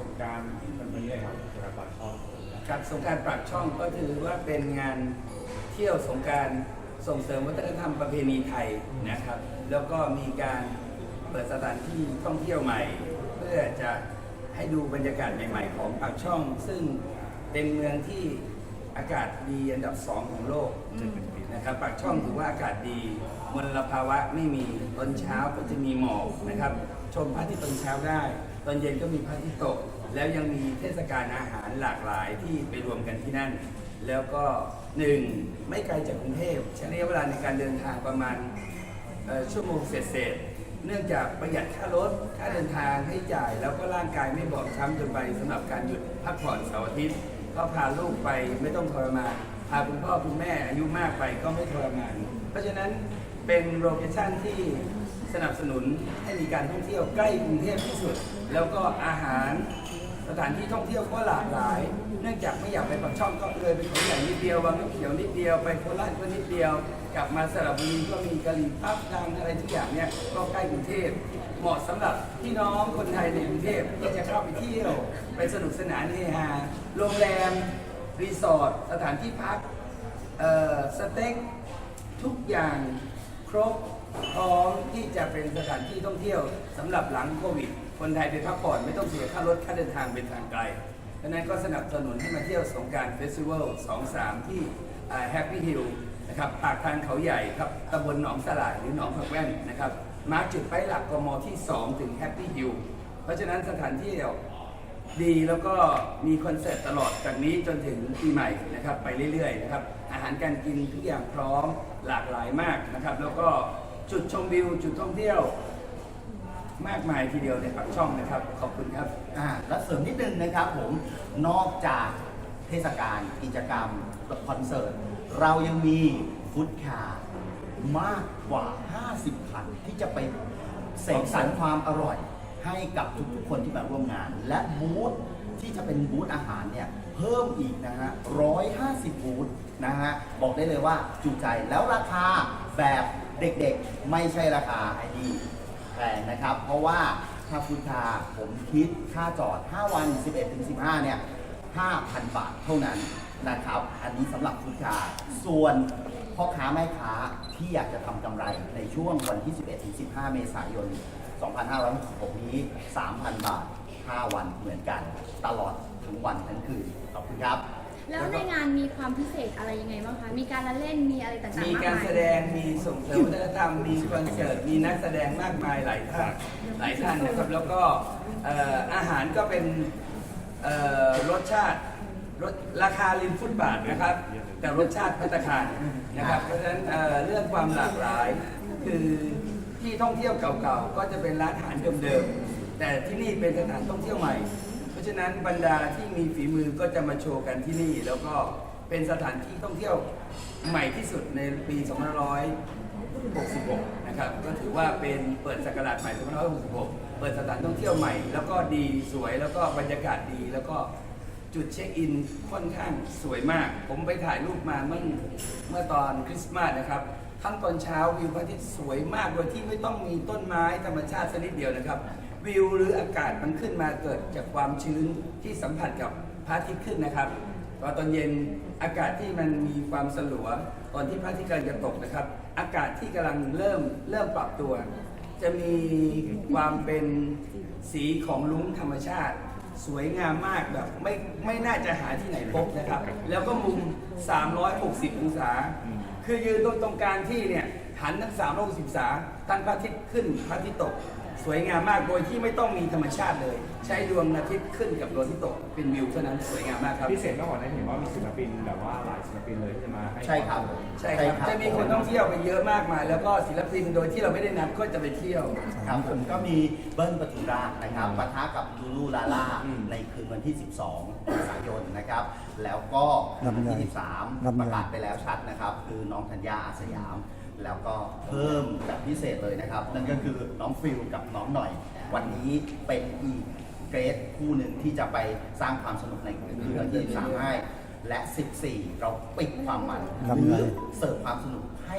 สงกรารที่มันไม่ได้ครับสงการปากช่องครับสงการปากช่องก็ถือว่าเป็นงานเที่ยวสงการส่งเสริมวัฒนธรรมประเพณีไทยนะครับ แล้วก็มีการเปิดสถานที่ท่องเที่ยวใหม่ เพื่อจะให้ดูบรรยากาศใหม่ ๆ ของปากช่อง ซึ่งเป็นเมืองที่อากาศดีอันดับสองของโลกนะครับปากช่องถือว่าอากาศดีมลภาวะไม่มีตอนเช้าก็จะมีหมอกนะครับ ชมพระอาทิตย์ตอนเช้าได้ อนเย็นก็มีพระอาทิตย์ตก แล้วยังมีเทศกาลอาหารหลากหลายที่ไปรวมกันที่นั่น แล้วก็หนึ่งไม่ไกลจากกรุงเทพใช้ระยะเวลาในการเดินทางประมาณชั่วโมงเศษเนื่องจากประหยัดค่ารถค่าเดินทางให้จ่าย แล้วก็ร่างกายไม่บอบช้ำจนไปสำหรับการหยุดพักผ่อนเสาร์อาทิตย์ก็พาลูกไปไม่ต้องทรมานพาคุณพ่อคุณแม่อายุมากไปก็ไม่ทรมาน เพราะฉะนั้นเป็นโลเคชั่นที่ สนับสนุนให้มีการท่องเที่ยวใกล้กรุงเทพที่สุด แล้วก็อาหารสถานที่ท่องเที่ยวก็หลากหลาย เนื่องจากไม่อยากไปปากช่องก็เลยไปเขาใหญ่นิดเดียวบางน้ำเขียวนิดเดียวไปโคราชก็นิดเดียว กลับมาสระบุรีก็มีกะหรี่ปั๊บดังอะไรทุกอย่างเนี่ยก็ใกล้กรุงเทพเหมาะสำหรับพี่น้องคนไทยในกรุงเทพที่จะเข้าไปเที่ยวไปสนุกสนานเฮฮาโรงแรมรีสอร์ทสถานที่พักสเต็กทุกอย่างครบ พร้อมที่จะเป็นสถานที่ท่องเที่ยวสำหรับหลังโควิด คนไทยไปพักผ่อนไม่ต้องเสียค่ารถค่าเดินทางเป็นทางไกลดังนั้นก็สนับสนุนให้มาเที่ยวสงกรารเฟสติวัล23 ที่แฮปปี้ฮิลนะครับปากทางเขาใหญ่ครับตำบลหนองสลายหรือหนองผักแว่นนะครับมาร์คจุดไปหลักกมที่ 2 ถึงแฮปปี้ฮิลเพราะฉะนั้นสถานที่เดีแล้วก็มีคอนเซ็ปต์ตลอดจากนี้จนถึงปีใหม่นะครับไปเรื่อยๆนะครับอาหารการกินทุกอย่างพร้อมหลากหลายมากนะครับแล้วก็ จุดชมวิวจุดท่องเที่ยว มากมายทีเดียวในปากช่องนะครับ ขอบคุณครับอ่าและเสริมนิดนึงนะครับผมนอกจากเทศกาลกิจกรรมคอนเสิร์ต เรายังมีฟุตคาร์มากกว่า 50คันที่จะไปเสกสรรความอร่อยให้กับทุกๆคนที่มาร่วมงาน และบูธที่จะเป็นบูธอาหารเนี่ยเพิ่มอีกนะฮะ150 บูธนะฮะ บอกได้เลยว่าจุใจแล้วราคาแบบ เด็กๆ ไม่ใช่ราคาไอ้นี่แพงนะครับ เพราะว่าถ้าฟุตคาผมคิดค่าจอด 5 วัน 11 ถึง 15 เนี่ย 5,000 บาทเท่านั้นนะครับ อันนี้สำหรับฟุตคาส่วนพ่อค้าแม่ค้าที่อยากจะทำกำไรในช่วงวันที่ 11 ถึง 15 เมษายน 2566 นี้ 3,000 บาท 5 วันเหมือนกัน ตลอดทั้งวันทั้งคืน ขอบคุณครับ แล้วในงานมีความพิเศษอะไรยังไงบ้างคะ มีการละเล่น มีอะไรต่างๆมีมากการมายแสดง มีส่งเสริมวัฒนธรรม มีคอนเสิร์ต มีนักแสดงมากมายหลายท่านหลายท่านนะครับ แล้วก็เอ่ออาหารก็เป็นเอ่อรสชาติรสราคาริมฟุตบาทนะครับ แต่รสชาติพัตตาคารนะครับ เพราะฉะนั้นเอ่อเรื่องความหลากหลาย คือที่ท่องเที่ยวเก่าๆ ก็จะเป็นร้านอาหารเดิมๆ แต่ที่นี่เป็นสถานท่องเที่ยวใหม่เพราะ ฉะนั้นบรรดาที่มีฝีมือก็จะมาโชว์กันที่นี่ แล้วก็เป็นสถานที่ท่องเที่ยวใหม่ที่สุดในปี 2566 นะครับ ก็ถือว่าเป็นเปิดศักราชใหม่ 2566 เปิดสถานท่องเที่ยวใหม่ แล้วก็ดีสวยแล้วก็บรรยากาศดีแล้วก็จุดเช็คอินค่อนข้างสวยมาก ผมไปถ่ายรูปมาเมื่อเมื่อตอนคริสต์มาสนะครับทั้งตอนเช้าวิวพระอาทิตย์สวยมากโดยที่ไม่ต้องมีต้นไม้ธรรมชาติสักนิดเดียวนะครับ วิวหรืออากาศมันขึ้นมาเกิดจากความชื้นที่สัมผัสกับพระอาทิตย์ขึ้นนะครับตอนตอนเย็นอากาศที่มันมีความสลัว ตอนที่พระอาทิตย์กำลังจะตกนะครับ อากาศที่กำลังเริ่มเริ่มปรับตัว จะมีความเป็นสีของลุ้งธรรมชาติ สวยงามมากแบบไม่ไม่น่าจะหาที่ไหนพบนะครับ แล้วก็มุม 360 องศา คือยืนตรงตรงกลางที่เนี่ยหันทั้ง360องศา ตั้งพระอาทิตย์ขึ้นพระอาทิตย์ตก สวยงามมากโดยที่ไม่ต้องมีธรรมชาติเลย ใช้ดวงอาทิตย์ขึ้นกับดวงอาทิตย์ตกเป็นวิวเท่านั้นสวยงามมากครับพิเศษมากกว่านั้นเห็นว่ามีศิลปินแบบว่าหลายศิลปินเลยที่จะมาให้ใช่ครับใช่ครับจะมีคนท่องเที่ยวไปเยอะมากมาย แล้วก็ศิลปินโดยที่เราไม่ได้นัดก็จะไปเที่ยว ครับผมก็มีเบิ้ลปทุมราชนะครับปะทะกับลูลูลาล่าอืมในคืนวันที่ 12เมษายนนะครับ แล้วก็วันที่ 13 ประกาศไปแล้วชัดนะครับ คือน้องธัญญาอาสยาม แล้วก็เพิ่มแบบพิเศษเลยนะครับ นั่นก็คือน้องฟิลกับน้องหน่อย วันนี้เป็นอีกเกรดคู่หนึ่งที่จะไปสร้างความสนุกในคืนวันที่13ให้และ 14 เราปิดความมันหรือเสิร์ฟความสนุกให้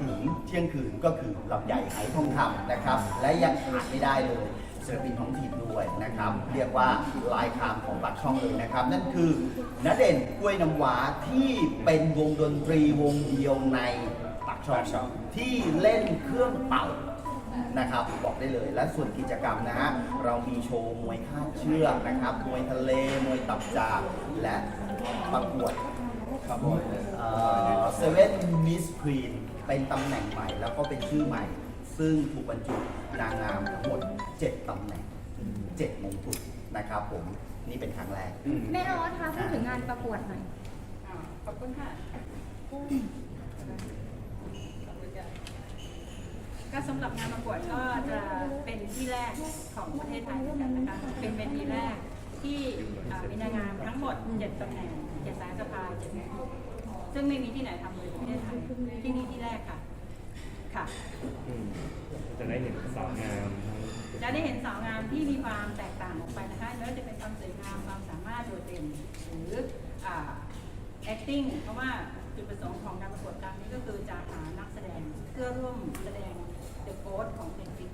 ถึงเที่ยงคืนก็คือลำไยไหทองคำนะครับ และยังขาดไม่ได้เลย ศิลปินท้องถิ่นด้วยนะครับ เรียกว่าลายคามของปากช่องเลยนะครับ นั่นคือณเด่นกล้วยน้ำว้าที่เป็นวงดนตรีวงเดียวในปากช่ปากช่อองง ที่เล่นเครื่องเป่านะครับบอกได้เลยและส่วนกิจกรรมนะฮะเรามีโชว์มวยคาดเชือกนะครับมวยทะเลมวยตับจากและประกวด ครับผม เซเว่นมิสครีนเป็นตำแหน่งใหม่แล้วก็เป็นชื่อใหม่ ซึ่งถูกบรรจุนางงามทั้งหมด 7ตำแหน่ง 7 มงกุฎนะครับผมนี่เป็นครั้งแรก แม่ออสคะพูดถึงงานประกวดหน่อย อ่าขอบคุณค่ะก็สำหรับงานประกวดก็จะเป็นที่แรกของประเทศไทยเหมือนกันนะคะเป็นเวทีแรกที่อ่ามีนางงามทั้งหมด7ตำแหน่ง7สายสภา7แหน่งซึ่งไม่มีที่ไหนทำเลยในประเทศไทยที่นี่ที่แรกค่ะ ค่ะ อืมจะได้เห็นสาวงามทั้งจะได้เห็นสาวงามที่มีความแตกต่างออกไปนะคะไม่ว่าจะเป็นความสวยงามความสามารถโดดเด่นหรืออ่า acting เพราะว่าจุดประสงค์ของการประกวดครั้งนี้ก็คือจะหานักแสดงเพื่อร่วมแสดง The Ghost ของเพลงฟิก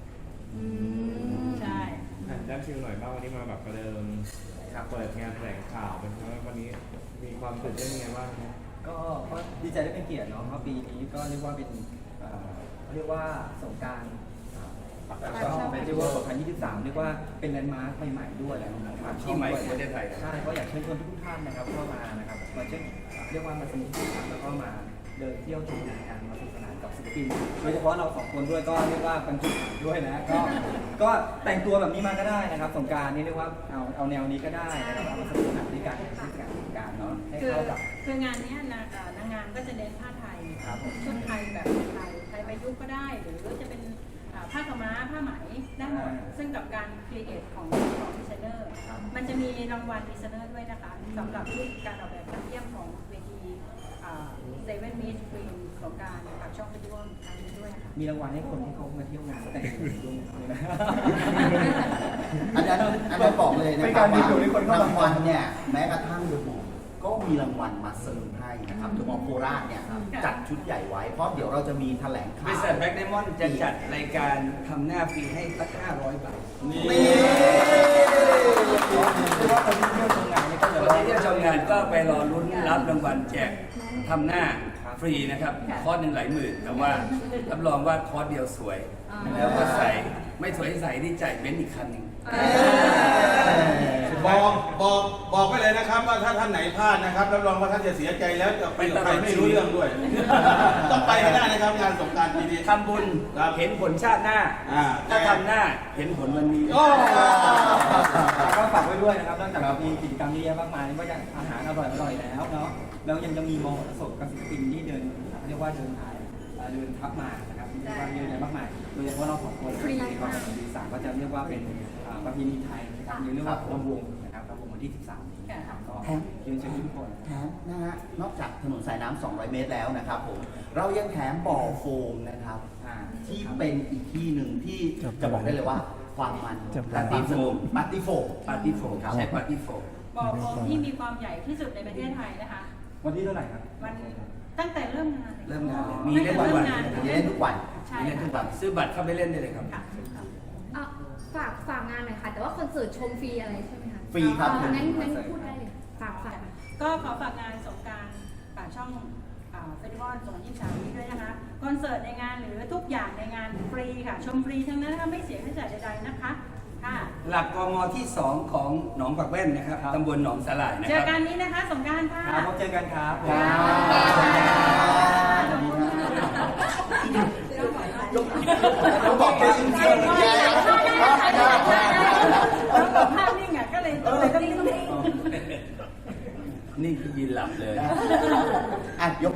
อืมใช่ อะด้านฟิลหน่อยบ้างวันนี้มาแบบประเดิมเปิดงานแถลงข่าวเป็นไงบ้างวันนี้มีความตื่นเต้นยังไงบ้างครับก็ก็ดีใจได้เป็นเกียรติเนาะเพราะปีนี้ก็เรียกว่าเป็นเอ่อ เรียกว่าสงกรารปากช่องเป็นเรียกว่า2023 เรียกว่าเป็นแลนด์มาร์คใหม่ๆด้วยแหละนะครับที่ใหม่ของประเทศไทย ใช่ก็อยากเชิญชวนทุกท่านนะครับเข้ามานะครับมาเช็คเรียกว่ามาสนุกกันแล้วก็มาเดินเที่ยวชมงานมาสนุกสนานกับศิลปินโดยเฉพาะเราสองคนด้วยก็เรียกว่าบรรจุด้วยนะก็ก็แต่งตัวแบบนี้มาก็ได้นะครับสงกรารนี่เรียกว่าเอาเอาแนวนี้ก็ได้นะครับเอามาสนุกสนานด้วยกัน ในเทศกาลสงกรารเนาะให้คือเข้ากับคืองานเนี้ยนะอ่านางงามก็จะเน้นผ้าไทย ครับผม ชุดไทยแบบไทยไทยประยุกต์ก็ได้ หรือจะเป็นอ่าผ้าขาวม้าผ้าไหมได้หมด ซึ่งกับการครีเอทของของดีไซเนอร์ ครับ มันจะมีรางวัลดีไซเนอร์ด้วยนะคะสำหรับที่การออกแบบยอดเยี่ยมของเวทีเซเว่นมีสกรีนของการปากช่องไปร่วมครั้งนี้ด้วยนะคะ มีรางวัลให้คนที่เขามาเที่ยวงานแต่งตัวด้วยนะอันนั้นอันนั้นบอกเลยนะเป็นครักาบรมีอยู่ในคนเข้ามารางวัลเนี่ยแม้กระทั่งเดอะมอลล์ก็ มีรางวัลมาเสริมให้นะครับเดอะมอลล์โคราชเนี่ยจัดชุดใหญ่ไว้ เพราะเดี๋ยวเราจะมีแถลงบข่าว ริษัทแบ็กไดมอนด์จะจัดรายการทำหน้าฟรีให้สัก500 บาทนี่เรียกว่าคนที่เที่ยวชมงานนี่ก็จะคนที่เที่ยวชมงานก็ไปรอลุ้นรับรางวัลแจกทำหน้าฟรีนะครับ คอร์สหนึ่งหลายหมื่น แต่ว่ารับรองว่าคอร์สเดียวสวย แล้วก็ใส่ไม่สวยใส่นี่จ่ายเบนซ์อีกคันหนึ่งบอก นะครับว่าถ้าท่านไหนพลาดนะครับรับรองว่าท่านจะเสียใจแล้วจะไปกับใครไม่รู้เรื่องด้วย ต้องไปให้ได้นะครับงานสงกรารปีนี้ ทำบุญครับ เห็นผลชาติหน้า อ่าถ้าทำหน้าเห็นผลวันนี้โอ้ ก็ฝากไว้ด้วยนะครับนอกจากมีกิจกรรมเยอะแยะมากมายไม่ว่าจะอาหารอร่อยอร่อยแล้วเนาะแล้วยังจะมีมอเตอร์สดกับศิลปินที่เดินเรียกว่าเดินทางเอ่อเดินทับมานะครับเรียกว่าเยอะแยะมากมายโดยเฉพาะเราสองคนฟรีในความเป็นดีสามก็จะเรียกว่าเป็นอ่าประเพณีไทยนะครับเรียกว่าลำวงนะครับลำวงวันที่ 13นี้นะครับ ก็เชิญเชิญทุกคนแถมนะฮะนอกจากถนนสายน้ำ200 เมตรแล้วนะครับผมเรายังแถมบ่อโฟมนะครับอ่าที่เป็นอีกที่หนึ่งที่จะบอกได้เลยว่าความมันปาร์ตี้โฟม ปาร์ตี้โฟม ปาร์ตี้โฟมครับ ใช้ปาร์ตี้โฟมบอกโฟมที่มีความใหญ่ที่สุดในประเทศไทยนะคะ วันที่เท่าไหร่ครับมันตั้งแต่เริ่มงานลยเริ่มงานเลยมี ตั้งเล่แต่นทุกเริ่วัมนงานมีเล่นทุกวัน ใช่มีเล่นทุกวัค่ะนซื้อบัตรเข้าไปเล่นได้เลยครับ ค่ะ อะฝากฝากงานหน่อยค่ะ แต่ว่าคอนเสิร์ตชมฟรีอะไรใช่ไหมคะฟรีครับอ่างั้นงั้นพูดได้เลย ฝากฝากก็ขอฝากงานสงกรารป่ากช่องเฟสติวัล2023นี้ด้วยนะคะคอนเสิร์ตในงานหรือทุกอย่างในงานฟรีค่ะ ชมฟรีทั้งนั้นนะคะไม่เสียค่าใช้จ่ายใดๆนะคะค่ะหลักกมที่ 2 ของหนองปักแว่นนะครับครับตำบลหนองสาหร่ายนะเจคอรับกันนี้นะคะสงกรารค่ะครับพบเจอกันครับเราบอกเป็นเรื่องแย่ ภาพนิ่งอะก็เลยเลยต้องนิ่ง นี่คือยืน หลับเลย อะยก